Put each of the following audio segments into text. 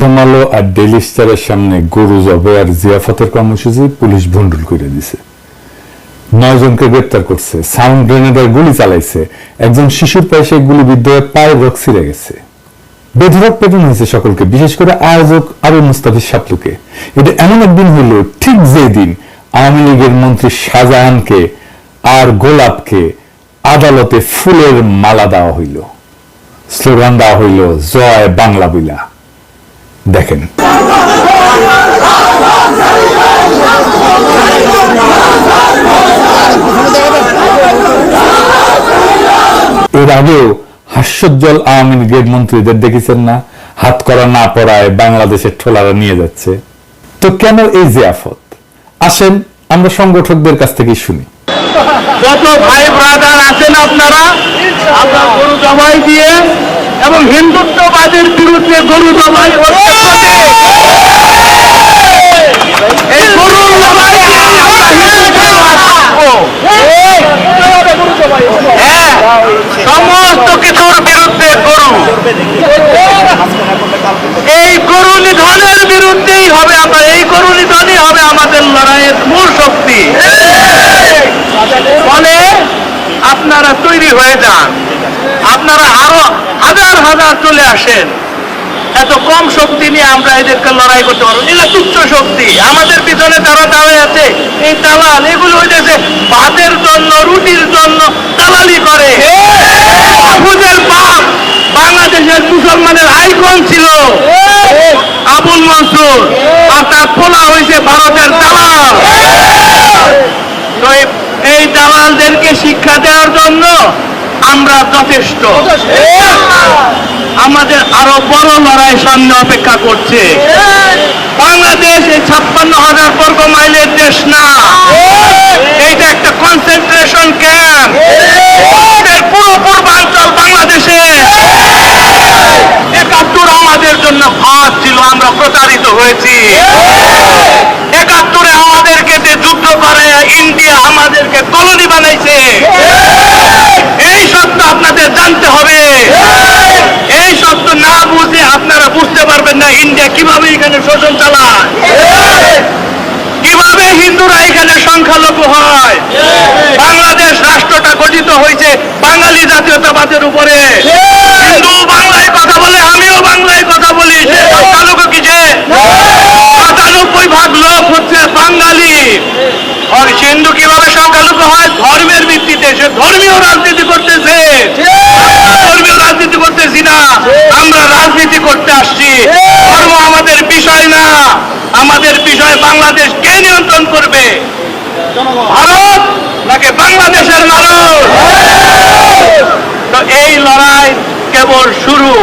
প্রথম আর ডেইলি স্টারের সামনে গরু জবে আর জিয়াফতের কর্মসূচি পুলিশ ভন্ডুল করে দিছে। নয় জনকে গ্রেপ্তার করছে, সাউন্ড গ্রেনেডের গুলি চালাইছে, একজন শিশুর পায়ে সেই গুলি বিদ্ধ হয়ে পায়ের রোগ ছিঁড়ে গেছে। বেধরক পেটন হয়েছে সকলকে, বিশেষ করে আয়োজক আবু মুস্তাফিজ সাপলুকে এটা এমন একদিন হইল ঠিক যে দিন আওয়ামী লীগের মন্ত্রী শাহজাহানকে আর গোলাপকে আদালতে ফুলের মালা দেওয়া হইল। স্লোগান দেওয়া হইল, জয় বাংলা বিলা দেখেন। এর আগেও হাস্যোজ্জ্বল আওয়ামী লীগের মন্ত্রীদের দেখেছেন না? হাত করা না পড়ায় বাংলাদেশের ঠোলারা নিয়ে যাচ্ছে। তো কেন এই জিয়াফত? আসেন, আমরা সংগঠকদের কাছ থেকে শুনি। কত ভাই ব্রাদার আছেন আপনারা, আপনার গরু জবাই দিয়ে এবং হিন্দুত্ববাদের বিরুদ্ধে গরু সঠিক। এই গরু। হ্যাঁ, সমস্ত কিছুর বিরুদ্ধে গরু এই গরু নিধনের বিরুদ্ধেই হবে আমরা এই গরু নিধনই হবে আমাদের লড়াইয়ের মূল শক্তি ফলে আপনারা তৈরি হয়ে যান আপনারা আরও আসেন এত কম শক্তি নিয়ে আমরা এদেরকে লড়াই করতে পারব। এগুলো তুচ্ছ শক্তি। আমাদের পিছনে যারা দাঁড়ায় আছে। এই দালাল, এগুলো হইতেছে ভাতের জন্য, রুটির জন্য দালালি করে। বাপ বাংলাদেশের মুসলমানের আইকন ছিল। আবুল মনসুর। আর তার পোলা হয়েছে ভারতের দালাল। এই দালালদেরকে শিক্ষা দেওয়ার জন্য আমরা যথেষ্ট। আমাদের আরও বড় লড়াই সামনে অপেক্ষা করছে। বাংলাদেশ এই ছাপ্পান্ন হাজার বর্গ মাইলের দেশ না। এইটা একটা কনসেন্ট্রেশন ক্যাম্প পুরো পূর্বাঞ্চল বাংলাদেশে। একাত্তর আমাদের জন্য ভাত ছিল, আমরা প্রতারিত হয়েছি। একাত্তরে আমাদেরকে যে যুদ্ধ করে, ইন্ডিয়া আমাদেরকে কলোনি বানাইছে এই সত্য আপনাদের জানতে হবে এই সত্য না বুঝে আপনারা বুঝতে পারবেন না, ইন্ডিয়া কীভাবে এখানে শোষণ চালায়? কীভাবে হিন্দুরা এখানে সংখ্যালঘু হয়? বাংলাদেশ রাষ্ট্রটা গঠিত হয়েছে বাঙালি জাতীয়তাবাদের উপরে। হিন্দু বাংলায় কথা বলে, আমিও বাংলায় কথা বলি। সে সংখ্যালঘু যে? সাতানব্বই ভাগ লোক হচ্ছে বাঙালি। হিন্দু কীভাবে সংখ্যালঘু হয়? ধর্মের ভিত্তিতে সে ধর্মীয় রাজনীতি করতেছে আমরা ধর্মীয় রাজনীতি করতেছি না আমরা রাজনীতি করতে আসছি ধর্ম আমাদের বিষয় না আমাদের বাংলাদেশ কে নিয়ন্ত্রণ করবে? ভারত নাকি বাংলাদেশের মানুষ তো এই লড়াই কেবল শুরু।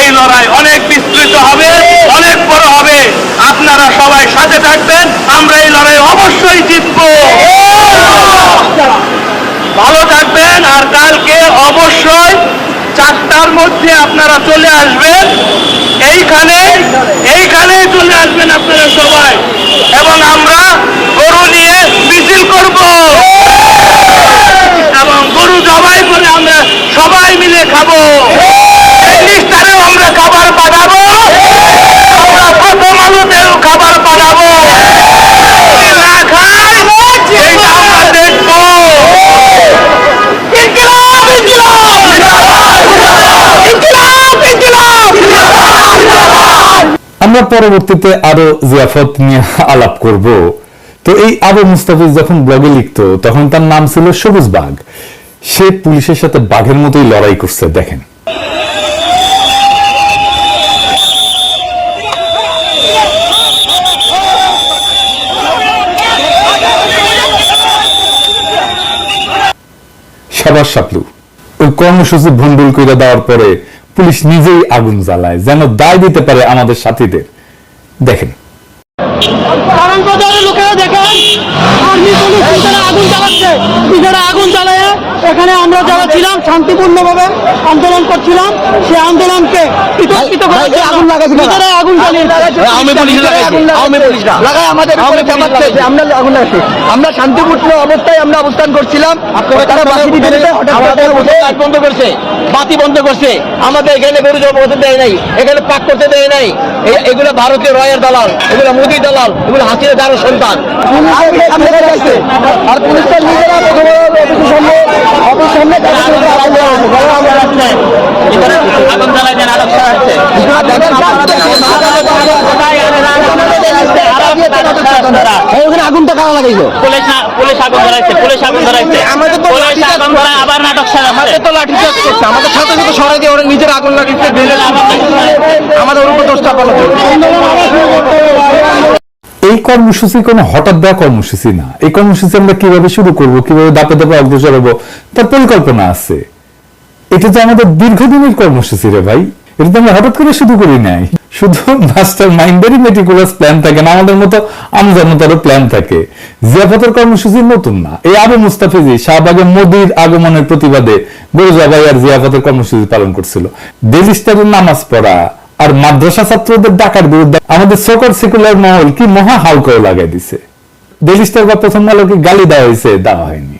এই লড়াই অনেক বিস্তৃত হবে, অনেক বড় হবে। আপনারা সবাই সাথে থাকবেন, আমরা এই লড়াই অবশ্যই জিতব। ভালো থাকবেন, আর কালকে অবশ্যই চারটার মধ্যে আপনারা চলে আসবেন। এইখানে, এইখানেই চলে আসবেন আপনারা সবাই। এবং আমরা গরু নিয়ে মিছিল করব এবং গরু জবাই করে আমরা সবাই মিলে খাব এই লিস্টারেও আমরা খাবার পাঠাবো আমরা প্রথম আলুতেও খাবার পাঠাবো যদি না খাই এইটা আমরা দেখব ইনকিলাব ইনকিলাব ইনকিলাব ইনকিলাব আমরা পরবর্তীতে আরও জিয়াফত নিয়ে আলাপ করব। তো এই আবু মুস্তাফিজ যখন ব্লগে লিখতো, তখন তার নাম ছিল সবুজ বাঘ। সে পুলিশের সাথে বাঘের মতোই লড়াই করছে, দেখেন। সাপলু। ওই কর্মসূচি ভন্ডুল করে দেওয়ার পরে পুলিশ নিজেই আগুন জ্বালায় যেন দায় দিতে পারে আমাদের সাথীদের। দেখেন কারণ বাজারের লোকেরা দেখেন আর্মি পুলিশ পিছনে আগুন চালাচ্ছে পিছনে আগুন চালায় এখানে আমরা যারা ছিলাম শান্তিপূর্ণভাবে আন্দোলন করছিলাম সেই আন্দোলনকে বিতর্কিত আগুন লাগাইছে লাগাই আমাদের আমরা আগুন লাগাচ্ছি আমরা শান্তিপূর্ণ অবস্থায় আমরা অবস্থান করছিলাম। তারা বাসি দিতে হঠাৎ বন্ধ করছে। বাতি বন্ধ করছে। আমাদের এখানে গরু জব হতে দেয় নাই। এখানে পাক করতে দেয় নাই। এগুলো ভারতীয় রয়ের দালাল। এগুলো মোদী দালাল। এগুলো হাসির দারো সন্তান। আর পুলিশের নিজেরা প্রথমে সামনে উপরে আগুন আগুনটা কারা লাগাইলো পুলিশ পুলিশ আগুন ধরাইছে পুলিশ আগুন ধরাইছে। আমাদের তো পুলিশ আগুন ধরায় আবার নাটক সাজাচ্ছে। আমাদের তো লাঠি চার্জ করছে। আমাদের সাথে সাথে সরাই দিয়ে ওরা নিজের আগুন লাগিয়েছে আমাদের উপর দোষটা পালাতে এই কর্মসূচি কোনো হঠাৎ দেওয়া কর্মসূচি না। এই কর্মসূচি আমরা কীভাবে শুরু করব, কীভাবে দাপে দাপে অগ্রসর হব, তার পরিকল্পনা আছে। এটা তো আমাদের দীর্ঘদিনের কর্মসূচি রে ভাই। এটা তো আমরা হঠাৎ করে শুরু করি নাই। শুধু মাস্টার মাইন্ডেরই মেটিকুলাস প্ল্যান থাকে না, আমাদের মতো আমজনতারও প্ল্যান থাকে। জিয়াফতের কর্মসূচি নতুন না। এই আবু মুস্তাফিজি শাহবাগে মোদির আগমনের প্রতিবাদে গরুজাবাই আর জিয়াফতের কর্মসূচি পালন করছিল। ডেলিস্টারের নামাজ পড়া আর মাদ্রাসা ছাত্রদের ডাকার বিরুদ্ধে আমাদের সকল সেকুলার মহল কি মহা হাউকাও লাগাই দিছে। ডেলিস্টার বা প্রথম আলোকে গালি দেওয়া হয়েছে, দেওয়া হয়নি।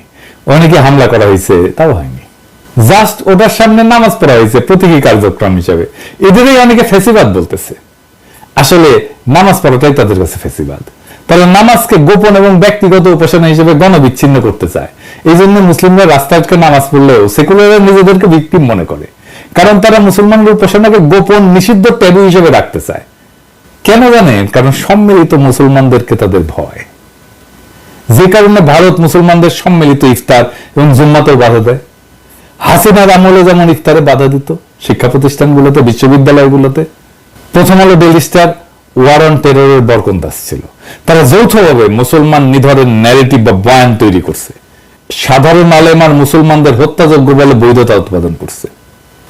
অনেকে হামলা করা হয়েছে, তাও হয়নি। জাস্ট ওটার সামনে নামাজ পড়া হয়েছে, প্রতীকী কার্যক্রম হিসেবে। এদেরই অনেকে ফেসিবাদ বলতেছে। আসলে নামাজ পড়াটাই তাদের কাছে ফেসিবাদ। তারা নামাজকে গোপন এবং ব্যক্তিগত উপাসনা হিসেবে গণবিচ্ছিন্ন করতে চায়। এই জন্য মুসলিমরা রাস্তাঘাটকে নামাজ পড়লেও সেকুলাররা নিজেদেরকে ভিকটিম মনে করে। কারণ তারা মুসলমানদের উপাসনাকে গোপন, নিষিদ্ধ ট্যাবু হিসেবে রাখতে চায়। কেন জানেন কারণ সম্মিলিত মুসলমানদেরকে তাদের ভয়। যে কারণে ভারত মুসলমানদের সম্মিলিত ইফতার এবং জুম্মাতেও বাধা দেয়। হাসিনার আমলে যেমন ইফতারে বাধা দিত, শিক্ষা প্রতিষ্ঠানগুলোতে, বিশ্ববিদ্যালয়গুলোতে। প্রথম আলো ডেলি স্টার ওয়ার অন টেররের বরকন্দাস ছিল। তারা যৌথভাবে মুসলমান নিধরের ন্যারেটিভ বা বয়ান তৈরি করছে। সাধারণ আলেমার মুসলমানদের হত্যাযোগ্য বলে বৈধতা উৎপাদন করছে।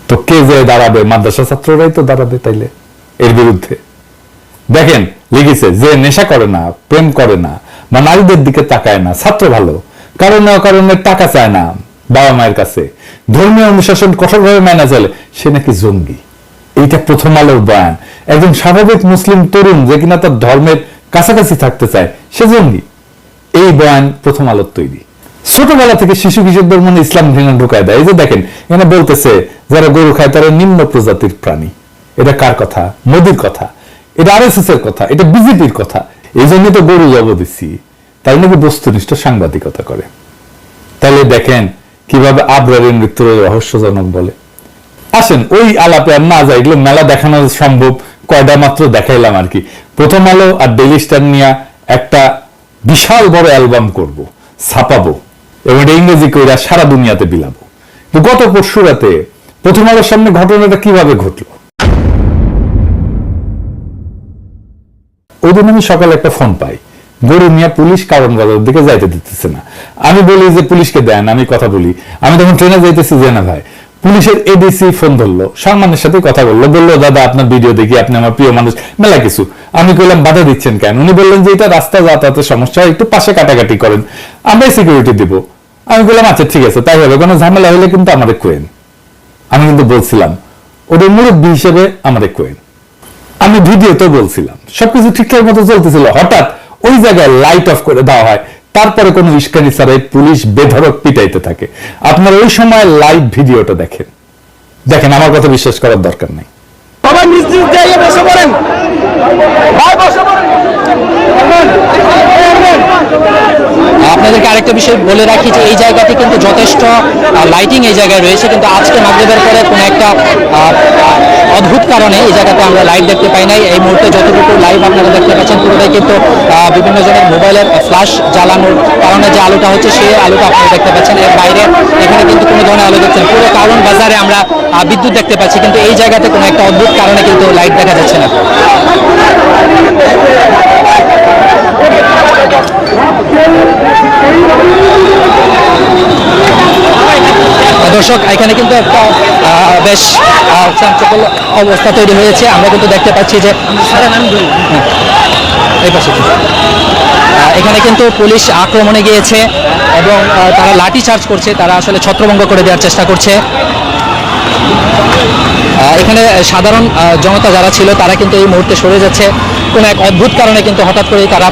তো কে যে দাঁড়াবে? মাদ্রাসা ছাত্ররাই তো দাঁড়াবে তাইলে, এর বিরুদ্ধে। দেখেন, লিখেছে, যে নেশা করে না, প্রেম করে না, বা নারীদের দিকে তাকায় না, ছাত্র ভালো কারণে অকারণে টাকা চায় না, বাবা মায়ের কাছে। ধর্মীয় অনুশাসন কঠোরভাবে মেনে চলে, সে নাকি জঙ্গি। এইটা প্রথম আলোর বয়ান। একজন স্বাভাবিক মুসলিম তরুণ যে কিনা তার ধর্মের কাছাকাছি থাকতে চায়, সে জঙ্গি। এই বয়ান প্রথম আলোর তৈরি। ছোটবেলা থেকে শিশু কিশোরদের মনে ইসলাম ঘৃণা ঢুকায় দেয়। এই যে দেখেন, এখানে বলতেছে, যারা গরু খায় তারা নিম্ন প্রজাতির প্রাণী। এটা কার কথা? মোদির কথা। এটা আর এর কথা। এটা বিজেপির কথা। এই জন্য তো গরু জব দিচ্ছি। তাই নাকি বস্তুনিষ্ঠ সাংবাদিকতা করে? তাহলে দেখেন, কীভাবে আবরারের মৃত্যুর রহস্যজনক বলে। আসেন, ওই আলাপে আর না যাই এগুলো মেলা দেখানো সম্ভব। কয়টা মাত্র দেখাইলাম আর কি। প্রথম আলো আর ডেলি স্টার নিয়ে একটা বিশাল বড় অ্যালবাম করব। ছাপাবো। এবং এটা ইংরেজি কইরা সারা দুনিয়াতে বিলাবো। তো গত পরশু রাতে প্রথম আলোর সামনে ঘটনাটা কীভাবে ঘটলো? ওই আমি সকালে একটা ফোন পাই। গরু নিয়ে পুলিশ কারণ বাজার দিকে যাইতে দিতেছে না। আমি বলি যে, পুলিশকে দেন, আমি কথা বলি। আমি তখন ট্রেনে যাইতেছি, যে না ভাই। পুলিশের এডিসি ফোন ধরলো সম্মানের সাথে কথা বলল বলল, দাদা, আপনার ভিডিও দেখি, আপনি আমার প্রিয় মানুষ, মেলা কিছু। আমি কইলাম, বাধা দিচ্ছেন কেন? উনি বললেন যে, এটা রাস্তা যাতায়াতের সমস্যা, একটু পাশে কাটাকাটি করেন আমরাই সিকিউরিটি দিব। আমি বললাম আচ্ছা ঠিক আছে, তাই হবে। কোনো ঝামেলা হলে কিন্তু আমাদের কোয়েন আমি কিন্তু বলছিলাম, ওদের মুরব্বী হিসেবে আমাদের কোয়েন আমি ভিডিওতে বলছিলাম, সবকিছু ঠিকঠাক মতো চলতেছিল। হঠাৎ ওই জায়গায় লাইট অফ করে দেওয়া হয়। তারপরে কোনো ইস্কানি ছাড়াই পুলিশ বেধরক পিটাইতে থাকে। আপনারা ওই সময় লাইভ ভিডিওটা দেখেন। দেখেন, আমার কথা বিশ্বাস করার দরকার নেই। বসে পড়েন। বসে পড়েন। আপনাদেরকে আরেকটা বিষয় বলে রাখি যে এই জায়গাতে কিন্তু যথেষ্ট লাইটিং এই জায়গায় রয়েছে, কিন্তু আজকে মাগরিবের পরে কোনো একটা অদ্ভুত কারণে এই জায়গাতে আমরা লাইট দেখতে পাই নাই। এই মুহূর্তে যতটুকু লাইভ আপনারা দেখতে পাচ্ছেন, পুরোটাই কিন্তু বিভিন্ন জনের মোবাইলের ফ্ল্যাশ জ্বালানোর কারণে যে আলোটা হচ্ছে, সেই আলোটা আপনারা দেখতে পাচ্ছেন। এর বাইরে এখানে কিন্তু কোনো ধরনের আলো দেখছেন পুরো কারণ বাজারে আমরা বিদ্যুৎ দেখতে পাচ্ছি, কিন্তু এই জায়গাতে কোনো একটা অদ্ভুত কারণে কিন্তু লাইট দেখা যাচ্ছে না। দর্শক এখানে কিন্তু একটা বেশ আহ, অবস্থা তৈরি হয়েছে। আমরা কিন্তু দেখতে পাচ্ছি যে হ্যাঁ। এই পাশে এখানে কিন্তু পুলিশ আক্রমণে গিয়েছে এবং তারা লাঠি চার্জ করছে তারা আসলে ছত্রভঙ্গ করে দেওয়ার চেষ্টা করছে। এখানে সাধারণ জনতা যারা ছিল তারা কিন্তু এই মুহূর্তে সরে যাচ্ছে। কোনো এক অদ্ভুত কারণে কিন্তু হঠাৎ করেই তারা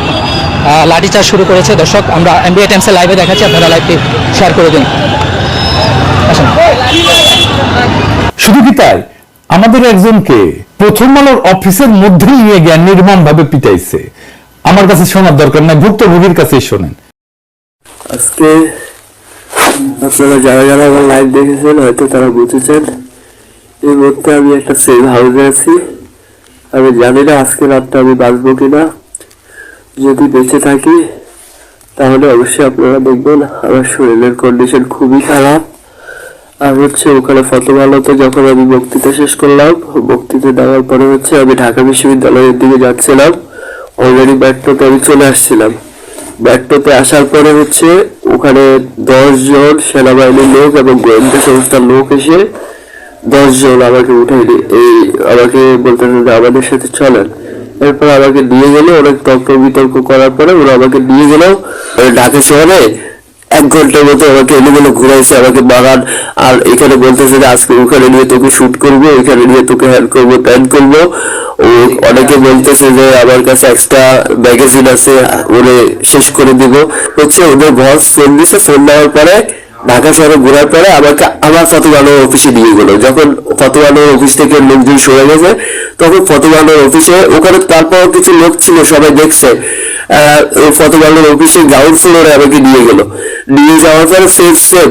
আহ, লাঠিচার্জ শুরু করেছে। দর্শক আমরা এমবিএ টাইমসের লাইভে দেখাচ্ছি আপনারা লাইভটি শেয়ার করে দিন। শুধু কি তাই? আমাদের একজনকে প্রথম আলোর অফিসের মধ্যে নিয়ে গিয়ে নির্মম ভাবে পিটাইছে। আমার কাছে শোনার দরকার নাই ভুক্তভোগীর কাছেই শোনেন। আজকে আপনারা যারা যারা আমার লাইভ দেখেছেন হয়তো তারা বুঝেছেন। এই মুহূর্তে আমি একটা সেভ হাউসে আছি। আমি জানি না আজকে রাতটা আমি বাঁচবো কিনা। যদি বেঁচে থাকি, তাহলে অবশ্যই আপনারা দেখবেন আমার শরীরের কন্ডিশন খুবই খারাপ। আর হচ্ছে ওখানে ফতোয়ালাতে যখন আমি বক্তৃতা শেষ করলাম, বক্তৃতা দেওয়ার পরে হচ্ছে আমি ঢাকা বিশ্ববিদ্যালয়ের দিকে যাচ্ছিলাম। অলরেডি ব্যাটটোতে আমি চলে আসছিলাম। ব্যাটটোতে আসার পরে হচ্ছে ওখানে দশজন সেনাবাহিনীর লোক এবং গোয়েন্দা সংস্থার লোক এসে দশ জন আমাকে উঠাই এই আমাকে বলতেছে যে আমাদের সাথে চলেন। এরপর আমাকে নিয়ে গেলে অনেক তর্ক বিতর্ক করার পরে ওরা আমাকে নিয়ে গেল। ঢাকা শহরে, এক ঘণ্টার মতো আমাকে এলোমেলো ঘুরাইছে, আমাকে বাগান আর এখানে বলতেছে যে আজকে ওখানে নিয়ে তোকে শুট করব, এখানে নিয়ে তোকে হ্যান্ড করব ত্যান করব। ও অনেকে বলতেছে যে আমার কাছে এক্সট্রা ম্যাগাজিন আছে, ওরে শেষ করে দিব। হচ্ছে ওদের বস ফোন দিছে ফোন দেওয়ার পরে ঢাকা শহরে ঘোরার পরে আমাকে আমার ফতোয়ানোর অফিসে নিয়ে গেলো যখন ফতোয়ানোর অফিস থেকে লোকজন সরে গেছে, তখন ফতোয়ানোর অফিসে ওখানে তারপর কিছু লোক ছিল, সবাই দেখছে। ফতোয়ানোর অফিসে গ্রাউন্ড ফ্লোরে আমাকে নিয়ে গেল। নিয়ে যাওয়ার পরে সেফ সেম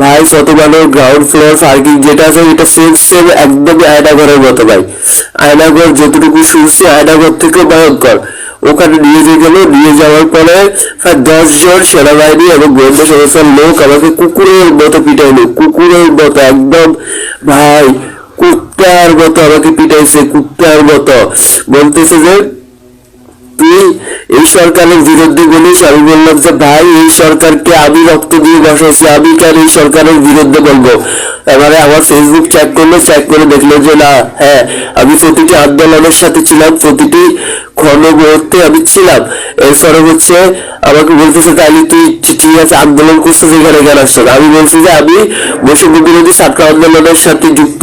ভাই ফতোয়ানোর গ্রাউন্ড ফ্লোর পার্কিং যেটা আছে, এটা সেফ সেম একদমই আয়নাঘরের মতো ভাই। আয়নাঘর যতটুকু শুনছি, আয়নাঘর থেকেও ভয়ঙ্কর। ওখানে নিয়ে যে গেল, নিয়ে যাওয়ার পরে প্রায় দশ সেনাবাহিনী এবং গোয়েন্দা সংস্থার লোক আমাকে কুকুরের মতো পিটাইলো। কুকুরের মতো একদম, ভাই, কুত্তার মতো আমাকে পিটাইছে, কুত্তার মতো। বলতেছে যে এই সরকারের বিরুদ্ধে বলিস? আমি বললাম যে, ভাই, এই সরকারকে আমি রক্ত দিয়ে বসাইছি, আমি কেন এই সরকারের বিরুদ্ধে বলব? এবারে আমার ফেসবুক চেক করল চেক করে দেখল যে না হ্যাঁ আমি প্রতিটি আন্দোলনের সাথে ছিলাম, প্রতিটি ক্ষণমুহূর্তে আমি ছিলাম। এরপরে হচ্ছে আমাকে বলতেছে, তাহলে তুই ঠিক আছে আন্দোলন করছিস, এখানে কেন আসছো আমি বলছি যে, আমি বৈষম্য বিরোধী ছাত্র আন্দোলনের সাথে যুক্ত।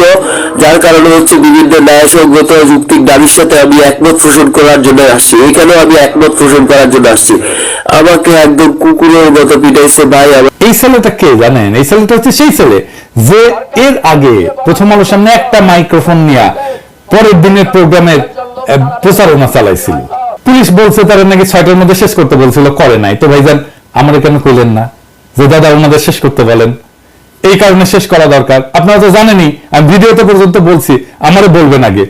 যার কারণে হচ্ছে বিভিন্ন ন্যায়সঙ্গত যুক্তির দাবির সাথে আমি একমত পোষণ করার জন্য আসছি। এখানেও আমি একমত পোষণ করার জন্য আসছি। আমাকে একদম কুকুরের মতো পিটাইছে ভাই এই ছেলেটা কে জানেন? এই ছেলেটা হচ্ছে সেই ছেলে। যে এর আগে প্রথম আলোর সামনে একটা মাইক্রোফোন নিয়ে পরের দিনের প্রোগ্রামের প্রচারণা চালাইছিল। পুলিশ বলছে তারা নাকি ছয়টার মধ্যে শেষ করতে বলছিল, করে নাই। তো ভাইজান, আমরা কেন কইলেন না যে দাদা ওনাদের শেষ করতে বলেন? এই কারণে শেষ করা দরকার। আপনারা তো জানেনই, আমি ভিডিওতে পর্যন্ত বলছি, আমারে বলবেন আগে।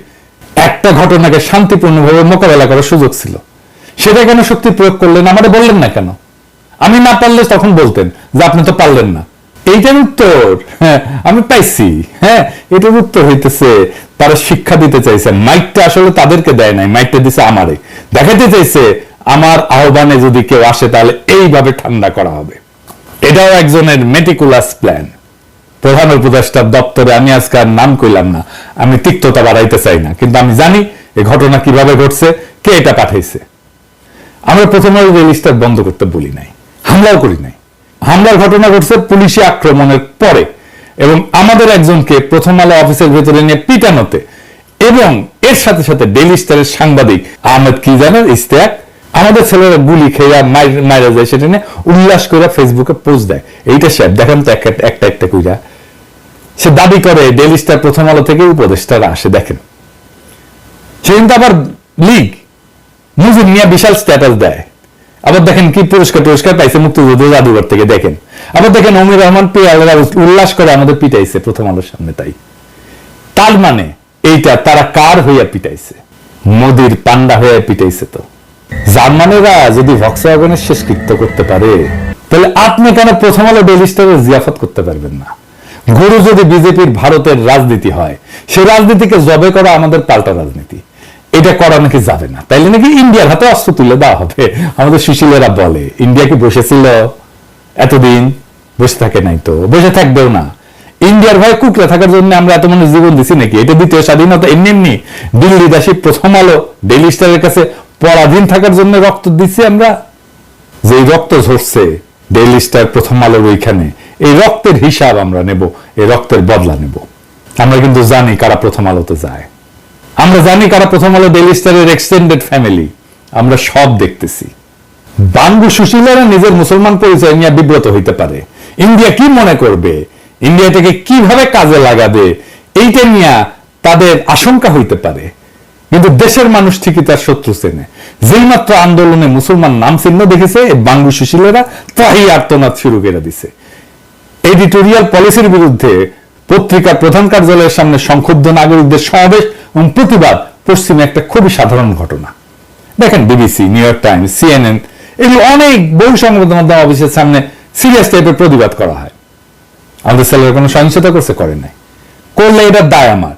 একটা ঘটনাকে শান্তিপূর্ণভাবে মোকাবেলা করার সুযোগ ছিল। সেটা কেন শক্তি প্রয়োগ করলেন? আমারে বললেন না কেন? আমি না পারলে তখন বলতেন যে আপনি তো পারলেন না। এইটার উত্তর। হ্যাঁ আমি পাইছি। হ্যাঁ এটার উত্তর হইতেছে, তারা শিক্ষা দিতে চাইছে। মাইকটা আসলে তাদেরকে দেয় নাই মাইকটা দিছে আমারে। দেখাতে চাইছে, আমার আহ্বানে যদি কেউ আসে, তাহলে এইভাবে ঠান্ডা করা হবে। এটাও একজনের মেটিকুলাস প্ল্যান প্রধান উপদেষ্টার দপ্তরে আমি আজকে নাম কইলাম না। আমি তিক্ততা বাড়াইতে চাই না। কিন্তু আমি জানি এই ঘটনা কীভাবে ঘটছে, কে এটা পাঠাইছে। আমরা প্রথমে রেজিস্টার বন্ধ করতে বলি নাই। হামলাও করি নাই। হামলার ঘটনা ঘটছে পুলিশি আক্রমণের পরে এবং আমাদের একজনকে প্রথম আলো অফিসের ভেতরে নিয়ে পিটানোতে। এবং এর সাথে সাথে ডেইলি স্টারের সাংবাদিক আহমেদ কি জানেন ইস্তেক আমাদের ছেলেরা গুলি খেয়ে মাইরা যায় সেটা নিয়ে উল্লাস করে ফেসবুকে পোস্ট দেয়। এইটা স্যার দেখেন তো একটা একটা কইরা। সে দাবি করে, ডেইলি স্টার প্রথম আলো থেকে উপদেষ্টারা আসে, দেখেন। সে কিন্তু আবার লিগ, মুজিব মিয়া বিশাল স্ট্যাটাস দেয়। আবার দেখেন কি পুরস্কার পুরস্কার পাইছে মুক্তিযুদ্ধ জাদুঘর থেকে, দেখেন। আবার দেখেন অমির রহমান পিয়ালেরা উল্লাস করে আমাদের পিটাইছে প্রথম আলোর সামনে, তাই। তার মানে এইটা তারা কার হইয়া পিটাইছে? মোদির পান্ডা হইয়া পিটাইছে তো। জার্মানেরা যদি ভক্সওয়াগনের শেষকৃত্য করতে পারে, তাহলে আপনি কেন প্রথম আলো ডেইলি স্টারের জিয়াফত করতে পারবেন না? গুরু যদি বিজেপির ভারতের রাজনীতি হয়, সে রাজনীতিকে জবে করা আমাদের পাল্টা রাজনীতি। এটা করা নাকি যাবে না। তাইলে নাকি ইন্ডিয়ার হাতে অস্ত্র তুলে দেওয়া হবে। আমাদের সুশীলেরা বলে, ইন্ডিয়া কি বসেছিল? এতদিন বসে থাকে নাই তো, বসে থাকবেও না। ইন্ডিয়ার ভয়ে কুকড়ে থাকার জন্য আমরা এত মানুষ জীবন দিছি নাকি? এটা দ্বিতীয় স্বাধীনতা, এমনি এমনি। দিল্লি দাসী প্রথম আলো, ডেইলি স্টারের কাছে পরাধীন থাকার জন্য রক্ত দিচ্ছি আমরা। যে রক্ত ঝরছে, ডেইলি স্টার প্রথম আলোর ওইখানে, এই রক্তের হিসাব আমরা নেব, এই রক্তের বদলা নেব। আমরা কিন্তু জানি কারা প্রথম আলোতে যায়। আমরা জানি কারা প্রথম আলো ডেইলি স্টারের এক্সটেন্ডেড ফ্যামিলি আমরা সব দেখতেছি। বাঙ্গু সুশীলারা নিজের মুসলমান পরিচয় নিয়ে বিব্রত হইতে পারে। ইন্ডিয়া কি মনে করবে? ইন্ডিয়া থেকে কীভাবে কাজে লাগাবে? এইটা নিয়ে তাদের আশঙ্কা হইতে পারে। কিন্তু দেশের মানুষ ঠিকই তার শত্রু চেনে। যেই মাত্র আন্দোলনে মুসলমান নাম চিহ্ন দেখেছে বাঙ্গু সুশীলেরা তাই আর্তনাদ শুরু করে দিছে। এডিটোরিয়াল পলিসির বিরুদ্ধে পত্রিকার প্রধান কার্যালয়ের সামনে সংক্ষুব্ধ নাগরিকদের সমাবেশ এবং প্রতিবাদ পশ্চিমে একটা খুবই সাধারণ ঘটনা। দেখেন BBC, New York Times, CNN, এগুলো অনেক বহু সংবাদ মাধ্যম অফিসের সামনে সিরিয়াস টাইপের প্রতিবাদ করা হয়। আমাদের ছেলেরা কোনো সহিংসতা করছে? করে নাই। করলে এটা দায় আমার।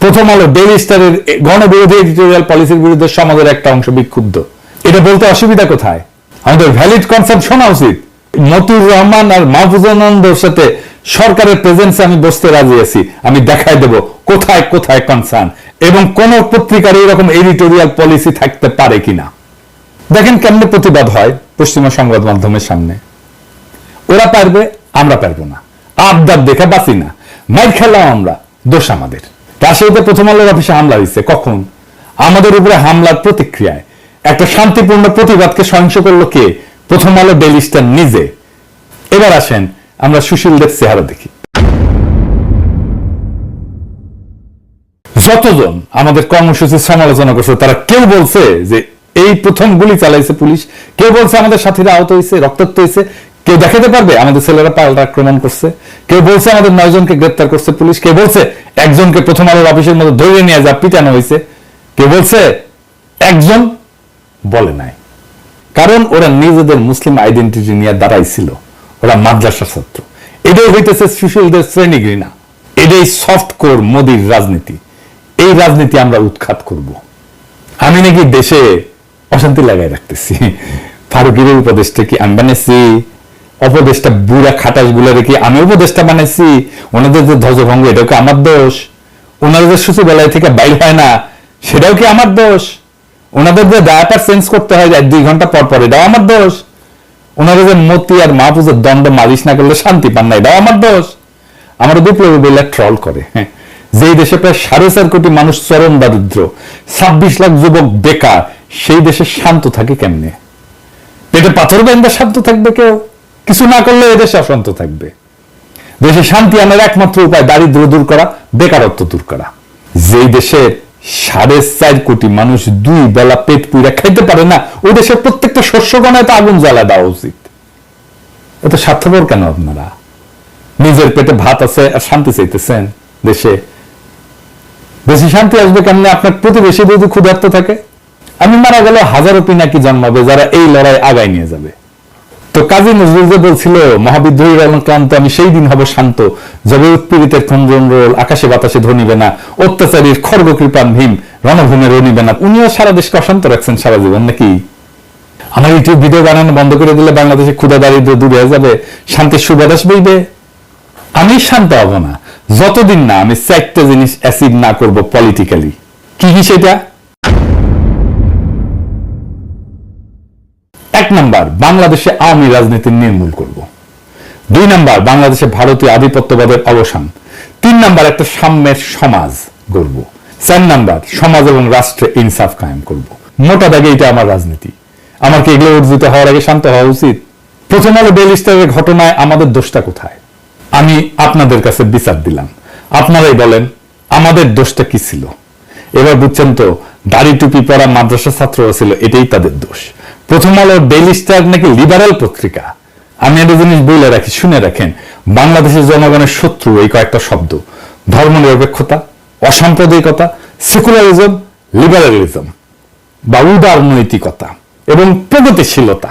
প্রথম আলো ডেইলি স্টারের গণবিরোধী এডিটোরিয়াল পলিসির বিরুদ্ধে সমাজের একটা অংশ বিক্ষুব্ধ। এটা বলতে অসুবিধা কোথায়? আমাদের ভ্যালিড কনসেপ্ট শোনা উচিত। মতুর রহমান আর মাহফুজানন্দর সাথে সরকারের প্রেজেন্সে আমি বসতে রাজি আছি। আমি দেখাই দেব কোথায় কোথায় কনসার্ন এবং কোন পত্রিকার এরকম এডিটোরিয়াল পলিসি থাকতে পারে কিনা। দেখেন কেমনে প্রতিবাদ হয় পশ্চিমা সংবাদ মাধ্যমের সামনে। ওরা পারবে, আমরা পারব না। আবদার দেখে বাঁচি না। মাইর খেলাম আমরা, দোষ আমাদের। রাজশাহীতে প্রথম আলোর অফিসে হামলা হয়েছে, কখন? আমাদের উপরে হামলার প্রতিক্রিয়ায়। একটা শান্তিপূর্ণ প্রতিবাদকে সহিংস করল কে? প্রথম আলো ডেইলি স্টার নিজে। এবার আসেন আমরা সুশীলদের চেহারা দেখি। যতজন আমাদের কর্মসূচির সমালোচনা করছে, তারা কেউ বলছে যে এই প্রথম গুলি চালাইছে পুলিশ, কেউ বলছে আমাদের সাথীরা আহত হয়েছে, রক্তাক্ত হয়েছে, কেউ দেখাতে পারবে আমাদের ছেলেরা পাল্টা আক্রমণ করছে, কেউ বলছে আমাদের নয় জনকে গ্রেপ্তার করছে পুলিশ, কেউ বলছে একজনকে প্রথম আলোর অফিসের মধ্যে ধরে নিয়ে যা পিটানো হয়েছে, কেউ বলছে একজন বলে নাই। কারণ ওরা নিজেদের মুসলিম আইডেন্টিটি নিয়ে দাঁড়াইছিল। ওরা মাদ্রাসা ছাত্র। এটাই হইতেছে সুশীলদের শ্রেণি ঘৃণা এটাই সফট কোর মোদির রাজনীতি। এই রাজনীতি আমরা উৎখাত করব। আমি নাকি দেশে অশান্তি লাগাই রাখতেছি। ফারুকের উপদেশটা কি আমি বানাইছি? অপদেশটা বুড়া খাটাসগুলো রেখে আমি উপদেশটা বানাইছি? ওনাদের যে ধ্বজভঙ্গ, এটাও কি আমার দোষ? ওনাদের যে সচিবালয় থেকে বাইর হয় না, সেটাও কি আমার দোষ? ওনাদের যে ডায়াটার চেঞ্জ করতে হয় এক দুই ঘণ্টা পর পর এটাও আমার দোষ। ওনারা যে মতি আর মাহফুজের দণ্ড মালিশ না করলে শান্তি পান না, এটাও আমার দোষ। আমার বিপ্লবী বলে ট্রল করে হ্যাঁ। যেই দেশে প্রায় সাড়ে চার কোটি মানুষ চরম দারিদ্র, ছাব্বিশ লাখ যুবক বেকার, সেই দেশে শান্ত থাকে কেমনে? পেটে পাথর বেঁধে শান্ত থাকবে কেউ? কিছু না করলে এদেশে অশান্ত থাকবে। দেশে শান্তি আনার একমাত্র উপায় দারিদ্র দূর করা, বেকারত্ব দূর করা। যেই দেশে সাড়ে চার কোটি মানুষ দুই বেলা পেট পুইরা খাইতে পারে না। ওই দেশের প্রত্যেকটা শস্য গণায় তো আগুন জ্বালা দেওয়া উচিত। এত স্বার্থপর কেন আপনারা? নিজের পেটে ভাত আছে আর শান্তি চাইতেছেন দেশে। বেশি শান্তি আসবে কেমনে? আপনার প্রতিবেশী যদি ক্ষুধার্ত থাকে। আমি মারা গেলে হাজারো পিনাকি জন্মাবে যারা এই লড়াই আগায় নিয়ে যাবে। তো কাজী নজরুল যে বলছিল মহাবিদ্রোহীর অলক্রান্ত আমি সেই দিন হব শান্ত। যবে উৎপীড়িতের খঞ্জন রোল, আকাশে বাতাসে ধনিবে না। অত্যাচারীর খর্গ কৃপান ভীম রণভূমে রনিবে না। উনিও সারা দেশকে অশান্ত রাখছেন সারা জীবন, নাকি? আমার ইউটিউব ভিডিও বানানো বন্ধ করে দিলে বাংলাদেশে ক্ষুদা দারিদ্র দূরে যাবে। শান্তির সুবাতাস বইবে। আমি শান্ত হব না। যতদিন না আমি চারটা জিনিস অ্যাসিড না করব পলিটিক্যালি কি কি সেটা? এক নাম্বার, বাংলাদেশে আওয়ামী রাজনীতি নির্মূল করব। দুই নাম্বার, বাংলাদেশে ভারতীয় আধিপত্যবাদের অবসান। তিন নাম্বার, একটা সাম্যের সমাজ গড়ব। চার নাম্বার, সমাজ এবং রাষ্ট্রে ইনসাফ কায়েম করব। মোটা দাগে এটা আমার রাজনীতি। আমার কি এগুলো অর্জিত হওয়ার আগে শান্ত হওয়া উচিত? প্রথম আলো ডেইলি স্টারের ঘটনায় আমাদের দোষটা কোথায়? আমি আপনাদের কাছে বিচার দিলাম। আপনারাই বলেন, আমাদের দোষটা কি ছিল? এবার বুঝছেন তো, দাড়ি টুপি পরা মাদ্রাসা ছাত্ররা ছিল, এটাই তাদের দোষ। প্রথম আলো ডেইলি স্টার নাকি লিবারাল পত্রিকা? আমি একটা জিনিস বলে রাখি, শুনে রাখেন। বাংলাদেশের জনগণের শত্রু এই কয়েকটা শব্দ। ধর্মনিরপেক্ষতা অসাম্প্রদায়িকতা, সেকুলারিজম লিবারালিজম বা উদারনৈতিকতা এবং প্রগতিশীলতা।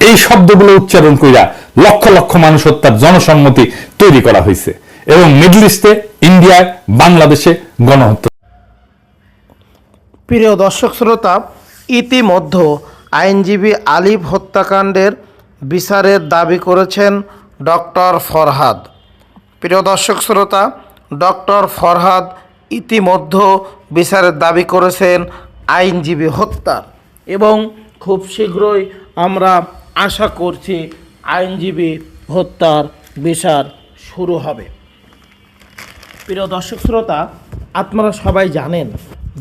এই শব্দগুলো উচ্চারণ কইরা লক্ষ লক্ষ মানুষ হত্যার জনসম্মতি তৈরি করা হয়েছে এবং মিডল ইস্টে ইন্ডিয়ায় বাংলাদেশে গণহত্যা। প্রিয় দর্শক শ্রোতা, ইতিমধ্যে আইনজীবী আলিফ হত্যাকাণ্ডের বিচারের দাবি করেছেন ডক্টর ফরহাদ। প্রিয় দর্শক শ্রোতা, ডক্টর ফরহাদ ইতিমধ্যে বিচারের দাবি করেছেন আইনজীবী হত্যার। এবং খুব শীঘ্রই আমরা আশা করছি আইনজীবী হত্যার বিচার শুরু হবে। প্রিয় দর্শক শ্রোতা, আপনারা সবাই জানেন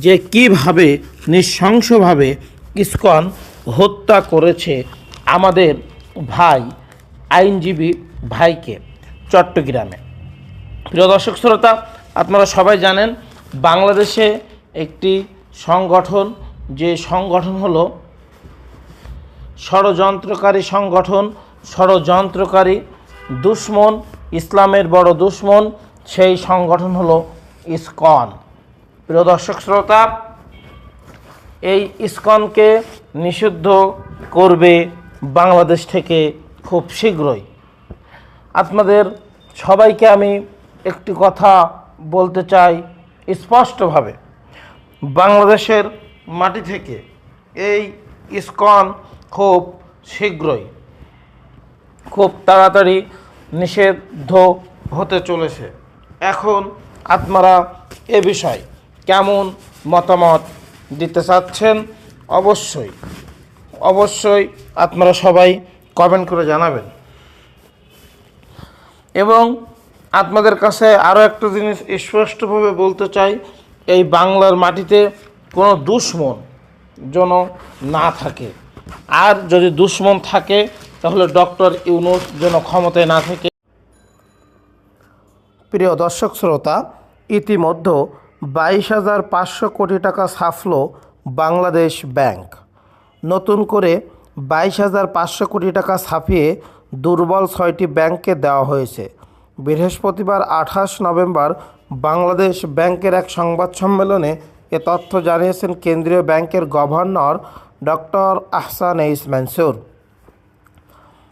যে কীভাবে নৃশংসভাবে ইসকন হত্যা করেছে আমাদের ভাই, আইনজীবী ভাইকে চট্টগ্রামে। প্রিয় দর্শক শ্রোতা, আপনারা সবাই জানেন, বাংলাদেশে একটি সংগঠন, যে সংগঠন হলো ষড়যন্ত্রকারী সংগঠন, ষড়যন্ত্রকারী দুশ্মন, ইসলামের বড় দুশ্মন, সেই সংগঠন হলো ইসকন। প্রিয় দর্শক শ্রোতা এই ইসকনকে নিষিদ্ধ করবে বাংলাদেশ থেকে খুব শীঘ্রই। আপনাদের সবাইকে আমি একটি কথা বলতে চাই স্পষ্টভাবে। বাংলাদেশের মাটি থেকে এই ইসকন খুব শীঘ্রই, খুব তাড়াতাড়ি নিষিদ্ধ হতে চলেছে। এখন আপনারা এ বিষয় কেমন মতামত দিতে চাচ্ছেন? অবশ্যই। অবশ্যই আপনারা সবাই কমেন্ট করে জানাবেন। এবং আপনাদের কাছে আরও একটা জিনিস স্পষ্টভাবে বলতে চাই, এই বাংলার মাটিতে কোনো দুশ্মন যেন না থাকে। আর যদি দুশ্মন থাকে, তাহলে ডক্টর ইউনুস যেন ক্ষমতায় না থাকে প্রিয় দর্শক, শ্রোতা, ইতিমধ্যে বাইশ হাজার পাঁচশো কোটি টাকা ছাপল বাংলাদেশ ব্যাংক। নতুন করে বাইশ হাজার পাঁচশো কোটি টাকা ছাপিয়ে দুর্বল ছয়টি ব্যাংককে দেওয়া হয়েছে। বৃহস্পতিবার আঠাশ নভেম্বর বাংলাদেশ ব্যাংকের এক সংবাদ সম্মেলনে এ তথ্য জানিয়েছেন কেন্দ্রীয় ব্যাংকের governor doctor Ahsan H Mansur.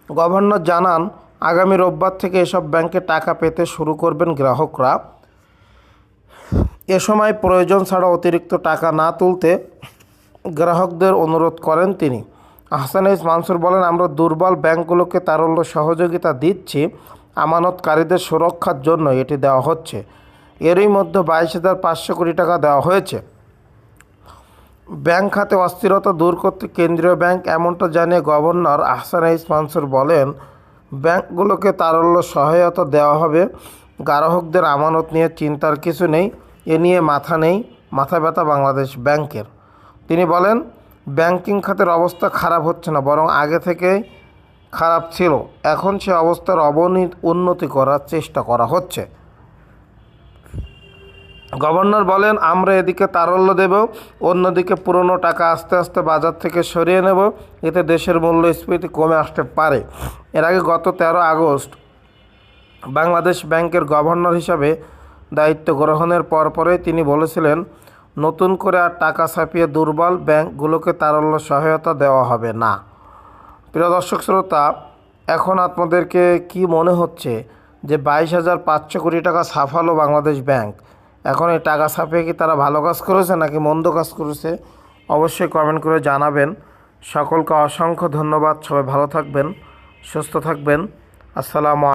Governor জানান, আগামী রোববার থেকে এসব ব্যাংকে টাকা পেতে শুরু করবেন গ্রাহকরা। এ সময় প্রয়োজন ছাড়া অতিরিক্ত টাকা না তুলতে গ্রাহকদের অনুরোধ করেন তিনি। আহসানিস মানসুর বলেন, আমরা দুর্বল ব্যাংকগুলোকে তারল্য সহযোগিতা দিচ্ছি, আমানতকারীদের সুরক্ষার জন্য এটি দেওয়া হচ্ছে। এরই মধ্যে বাইশ হাজার পাঁচশো কোটি টাকা দেওয়া হয়েছে। ব্যাংক খাতে অস্থিরতা দূর করতে কেন্দ্রীয় ব্যাংক এমনটা জানিয়ে গভর্নর আহসানাইস মানসুর বলেন, ব্যাংকগুলোকে তারল্য সহায়তা দেওয়া হবে। গ্রাহকদের আমানত নিয়ে চিন্তার কিছু নেই। এ নিয়ে মাথা নেই, মাথা ব্যথা বাংলাদেশ ব্যাংকের। তিনি বলেন, ব্যাংকিং খাতের অবস্থা খারাপ হচ্ছে না, বরং আগে থেকেই খারাপ ছিল। এখন সে অবস্থার অবনীত উন্নতি করার চেষ্টা করা হচ্ছে। গভর্নর বলেন, আমরা এদিকে তারল্য দেব, অন্যদিকে পুরনো টাকা আস্তে আস্তে বাজার থেকে সরিয়ে নেব। এতে দেশের মূল্যস্ফীতি কমে আসতে পারে। এর আগে গত তেরো আগস্ট বাংলাদেশ ব্যাংকের গভর্নর হিসাবে দায়িত্ব গ্রহণের পরপরই তিনি বলেছিলেন, নতুন করে আর টাকা ছাপিয়ে দুর্বল ব্যাংকগুলোকে তারল্য সহায়তা দেওয়া হবে না। প্রিয় দর্শক শ্রোতা, এখন আপনাদেরকে কি মনে হচ্ছে যে বাইশ হাজার পাঁচশো কোটি টাকা ছাপালো বাংলাদেশ ব্যাংক? এখন এই টাকা ছাপিয়ে কি তারা ভালো কাজ করেছে নাকি মন্দ কাজ করেছে? অবশ্যই কমেন্ট করে জানাবেন। সকলকে অসংখ্য ধন্যবাদ। সবাই ভালো থাকবেন, সুস্থ থাকবেন। আসসালামু